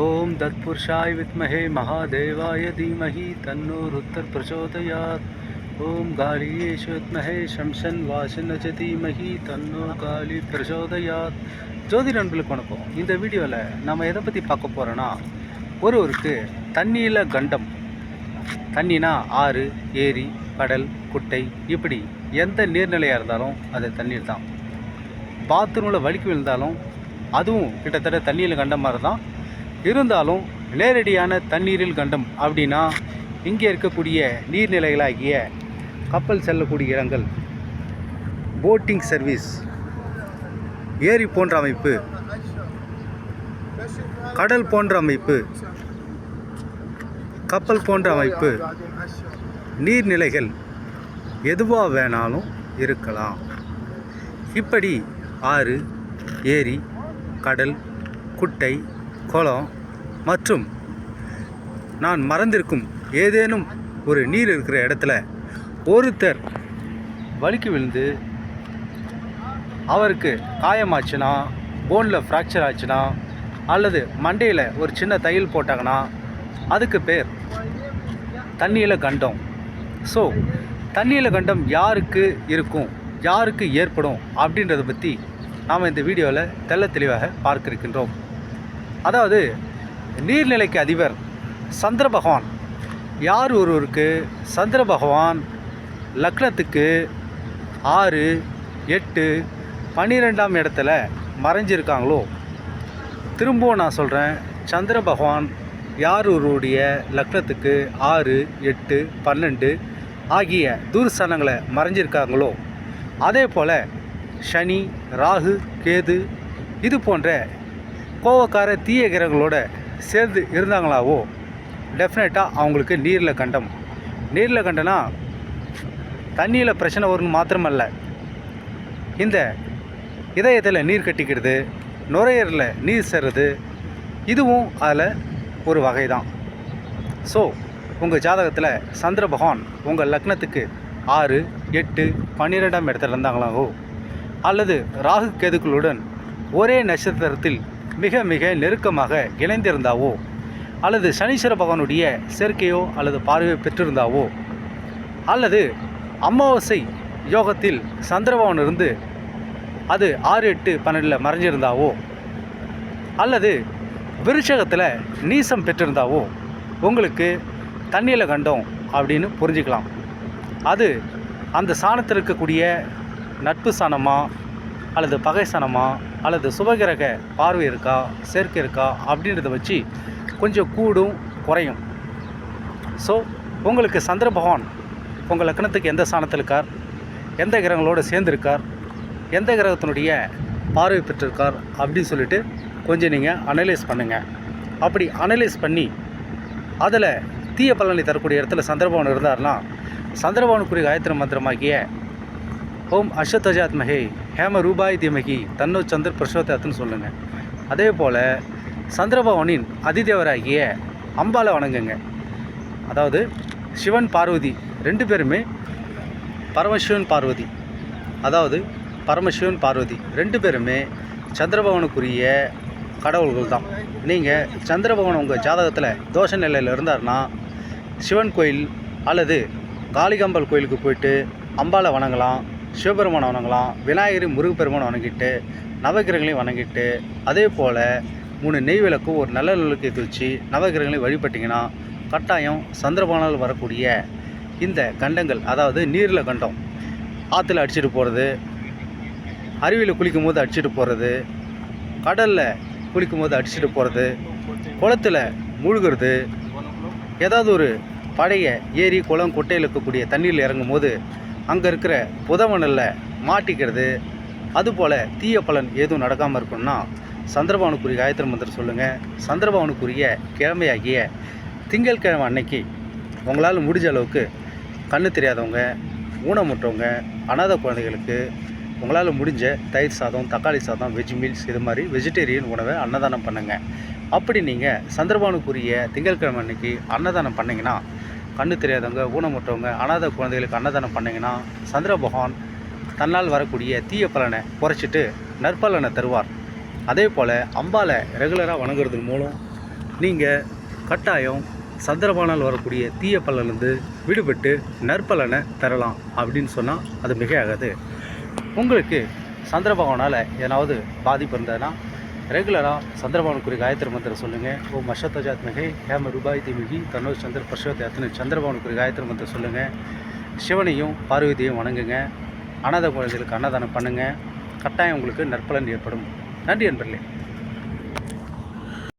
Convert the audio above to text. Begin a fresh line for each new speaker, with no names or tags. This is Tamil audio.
ஓம் தத்புருஷாய் வித்மஹே மகாதேவாய தீமஹி தன்னோருத்தர் பிரச்சோதயாத் ஓம் காலியேஷு வித்மஹே சம்சன் வாசனஜ தீமஹி தன்னோ காலி பிரச்சோதயாத் ஜோதி நண்பர்களுக்கு வணக்கம். இந்த வீடியோவில் நம்ம எதை பற்றி பார்க்க போகிறோன்னா ஒருவருக்கு தண்ணியில் கண்டம். தண்ணினா ஆறு ஏரி கடல் குட்டை இப்படி எந்த நீர்நிலையாக இருந்தாலும் அது தண்ணீர் தான். பாத்ரூமில் வலிக்கு விழுந்தாலும் அதுவும் கிட்டத்தட்ட தண்ணியில் கண்டம் மாதிரி தான். இருந்தாலும் நேரடியான தண்ணீரில் கண்டம் அப்படின்னா இங்கே இருக்கக்கூடிய நீர்நிலைகளாகிய கப்பல் செல்லக்கூடிய இடங்கள் போட்டிங் சர்வீஸ் ஏரி போன்ற அமைப்பு கடல் போன்ற அமைப்பு கப்பல் போன்ற அமைப்பு நீர்நிலைகள் எதுவாக வேணாலும் இருக்கலாம். இப்படி ஆறு ஏரி கடல் குட்டை குளம் மற்றும் நான் மறந்திருக்கும் ஏதேனும் ஒரு நீர் இருக்கிற இடத்துல ஒருத்தர் வலிக்கு விழுந்து அவருக்கு காயமாச்சுன்னா போனில் ஃப்ராக்சர் ஆச்சுன்னா அல்லது மண்டையில் ஒரு சின்ன தையல் போட்டாங்கன்னா அதுக்கு பேர் தண்ணியில் கண்டம். ஸோ தண்ணியில் கண்டம் யாருக்கு இருக்கும்? யாருக்கு ஏற்படும்? அப்படின்றத பற்றி நாம் இந்த வீடியோவில் தெள்ள தெளிவாக பார்க்க இருக்கின்றோம் அதாவது நீர்நிலைக்கு அதிபர் சந்திர பகவான். யார் ஒருவருக்கு சந்திர பகவான்? லக்னத்துக்கு ஆறு எட்டு பன்னிரெண்டாம் இடத்துல மறைஞ்சிருக்காங்களோ? திரும்பவும் நான் சொல்கிறேன் சந்திர பகவான் யார் ஒருவருடைய லக்னத்துக்கு ஆறு எட்டு பன்னெண்டு ஆகிய தூர்ஸ்தானங்களை மறைஞ்சிருக்காங்களோ? அதே போல் சனி ராகு கேது இது போன்ற கோவக்கார தீய கிரகங்களோட சேர்ந்து இருந்தாங்களாவோ? டெஃபினட்டாக அவங்களுக்கு நீரில் கண்டம். நீரில் கண்டனா தண்ணியில் பிரச்சனை வரும்னு மாத்திரமல்ல. இந்த இதயத்தில் நீர் கட்டிக்கிறது நுரையீரலில் நீர் சேர்றது இதுவும் அதில் ஒரு வகை தான் ஸோ உங்கள் ஜாதகத்தில் சந்திர பகவான் உங்கள் லக்னத்துக்கு ஆறு எட்டு பன்னிரெண்டாம் இடத்துல இருந்தாங்களாவோ? அல்லது ராகு கேதுக்களுடன் ஒரே நட்சத்திரத்தில் மிக மிக நெருக்கமாக இணைந்திருந்தாவோ? அல்லது சனீஸ்வர பகவானுடைய சேர்க்கையோ அல்லது பார்வையோ பெற்றிருந்தாவோ? அல்லது அமாவாசை யோகத்தில் சந்திரபவன் இருந்து அது ஆறு எட்டு பன்னெண்டில் மறைஞ்சிருந்தாவோ? அல்லது விருஷகத்தில் நீசம் பெற்றிருந்தாவோ? உங்களுக்கு தண்ணியில் கண்டோம் அப்படின்னு புரிஞ்சுக்கலாம். அது அந்த சாணத்தில் இருக்கக்கூடிய நட்பு சாணமாக அல்லது பகைசனமா அல்லது சுபகிரக பார்வை இருக்கா சேர்க்கை இருக்கா அப்படின்றத வச்சு கொஞ்சம் கூடும் குறையும். ஸோ உங்களுக்கு சந்திர பகவான் உங்கள் லக்னத்துக்கு எந்த சாணத்தில் இருக்கார்? எந்த கிரகங்களோடு சேர்ந்துருக்கார்? எந்த கிரகத்தினுடைய பார்வை பெற்றிருக்கார்? அப்படின்னு சொல்லிட்டு கொஞ்சம் நீங்கள் அனலைஸ் பண்ணுங்கள் அப்படி அனலைஸ் பண்ணி அதில் தீய பலனை தரக்கூடிய இடத்துல சந்திரபவன் இருந்தார்னா சந்திரபவனுக்குரிய காயத்ரி மந்திரமாகிய ஓம் அஷத்தஜாத் மகே ஹேம ரூபாய் திமகி தன்னோ சந்திர பிரசோதத்துன்னு சொல்லுங்கள் அதே போல் சந்திரபவனின் அதிதேவராகிய அம்பாலை வணங்குங்க. அதாவது சிவன் பார்வதி ரெண்டு பேருமே பரமசிவன் பார்வதி. அதாவது பரமசிவன் பார்வதி ரெண்டு பேருமே சந்திரபவனுக்குரிய கடவுள்கள் தான் நீங்கள் சந்திரபவன் உங்கள் ஜாதகத்தில் தோஷ நிலையில் இருந்தார்னா சிவன் கோயில் அல்லது காளிகம்பல் கோயிலுக்கு போயிட்டு அம்பாலை வணங்கலாம். சிவபெருமானை வணங்கலாம் விநாயகரி முருகப்பெருமானை வணங்கிட்டு நவகிரகங்களையும் வணங்கிட்டு அதே போல் மூணு நெய் விளக்கு ஒரு நல்ல நிலக்கு ஏற்றி வச்சு நவகிரகங்களையும் வழிபட்டிங்கன்னா கட்டாயம் சந்திரபானால் வரக்கூடிய இந்த கண்டங்கள் அதாவது நீரில் கண்டம் ஆற்றுல அடிச்சிட்டு போகிறது அருவியில் குளிக்கும் போது அடிச்சிட்டு போகிறது கடலில் குளிக்கும் போது அடிச்சிட்டு போகிறது குளத்துல மூழ்கிறது ஏதாவது ஒரு பழைய ஏரி குளம் குட்டையில் இருக்கக்கூடிய தண்ணீரில் இறங்கும் போது அங்கே இருக்கிற புதமணலில் மாட்டிக்கிறது. அதுபோல் தீய பலன் எதுவும் நடக்காமல் இருக்கணும்னா சந்திரபவனுக்குரிய காயத்ரி மந்திரம் சொல்லுங்கள் சந்திரபவனுக்குரிய கிழமையாகிய திங்கட்கிழமை அன்னைக்கு உங்களால் முடிஞ்ச அளவுக்கு கண்ணு தெரியாதவங்க ஊனமுற்றவங்க அனாதை குழந்தைகளுக்கு உங்களால் முடிஞ்ச தயிர் சாதம் தக்காளி சாதம் வெஜ் மீல்ஸ் இது மாதிரி வெஜிடேரியன் உணவை அன்னதானம் பண்ணுங்கள் அப்படி நீங்கள் சந்திரபானுக்குரிய திங்கட்கிழமை அன்னைக்கு அன்னதானம் பண்ணிங்கன்னா கண்ணு தெரியாதவங்க ஊனமுற்றவங்க அனாதை குழந்தைகளுக்கு அன்னதானம் பண்ணிங்கன்னா சந்திர பகவான் தன்னால் வரக்கூடிய தீய பலனை குறைச்சிட்டு நற்பலனை தருவார். அதே போல் அம்பாலை ரெகுலராக வணங்குறது மூலம் நீங்கள் கட்டாயம் சந்திரபானால் வரக்கூடிய தீய பலனிலிருந்து விடுபட்டு நற்பலனை தரலாம் அப்படின்னு சொன்னால் அது மிகையாகாது. உங்களுக்கு சந்திரபகவானால் ஏதாவது பாதிப்பு இருந்ததுன்னா ரெகுலராக சந்திரபவனுக்குரிய காயத்ரி மந்திரம் சொல்லுங்கள் ஓ மஷத்தஜாத் மிகை ஹேம ரூபாய் திமிகி தன்னோ சந்திர பர்ஷோத்தியாத்தினு சந்திரபவனுக்குரிய காயத்ரி மந்திரம் சொல்லுங்கள் சிவனையும் பார்வதியையும் வணங்குங்க. அனாத குழந்தைகளுக்கு அன்னதானம் பண்ணுங்கள் கட்டாயம் உங்களுக்கு நற்பலன் ஏற்படும். நன்றி நண்பர்களே.